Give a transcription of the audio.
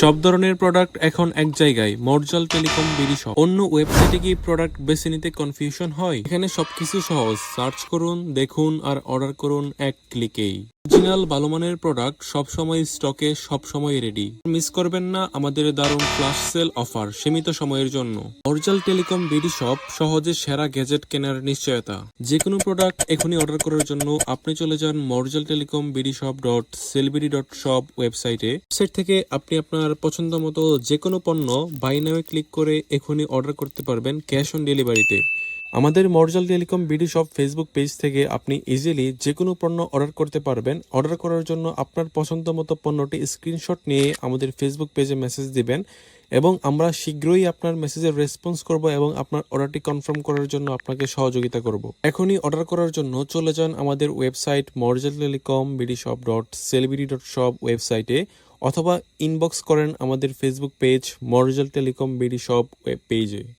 সব ধরনের প্রোডাক্ট এখন এক জায়গায়। মর্জাল টেলিকম বিডি সহ অন্য ওয়েবসাইটে গিয়ে প্রোডাক্ট বেছে নিতে কনফিউশন হয়। এখানে সবকিছু সহজ। সার্চ করুন, দেখুন আর অর্ডার করুন এক ক্লিকেই অরিজিনাল ভালো মানের প্রোডাক্ট সবসময় স্টকে সবসময় রেডি মিস করবেন না আমাদের দারুণ ফ্লাশ সেল অফার সীমিত সময়ের জন্য। মর্জাল টেলিকম বিডি শপ সহজে সেরা গ্যাজেট কেনার নিশ্চয়তা। যে কোনো প্রোডাক্ট এখনই অর্ডার করার জন্য আপনি চলে যান Morzal Telecom BD shop dot sell BD dot shop ওয়েবসাইটে ওয়েবসাইট থেকে আপনি আপনার পছন্দ মতো যে কোনো পণ্য বাই নামে ক্লিক করে এখনই অর্ডার করতে পারবেন ক্যাশ অন ডেলিভারিতে আমাদের Morzal Telecom BD shop Facebook page থেকে আপনি ইজিলি যে কোনো পণ্য অর্ডার করতে পারবেন। অর্ডার করার জন্য আপনার পছন্দ মতো পণ্যটি স্ক্রিনশট নিয়ে আমাদের ফেসবুক পেজে মেসেজ দিবেন এবং আমরা শীঘ্রই আপনার মেসেজের রেসপন্স করব এবং আপনার অর্ডারটি কনফার্ম করার জন্য আপনাকে সহযোগিতা করব। এখনই অর্ডার করার জন্য চলে যান আমাদের website Morzal Telecom BD shop dot sell BD dot shop ওয়েবসাইটে অথবা ইনবক্স করেন আমাদের Facebook page Morzal Telecom BD shop web পেজে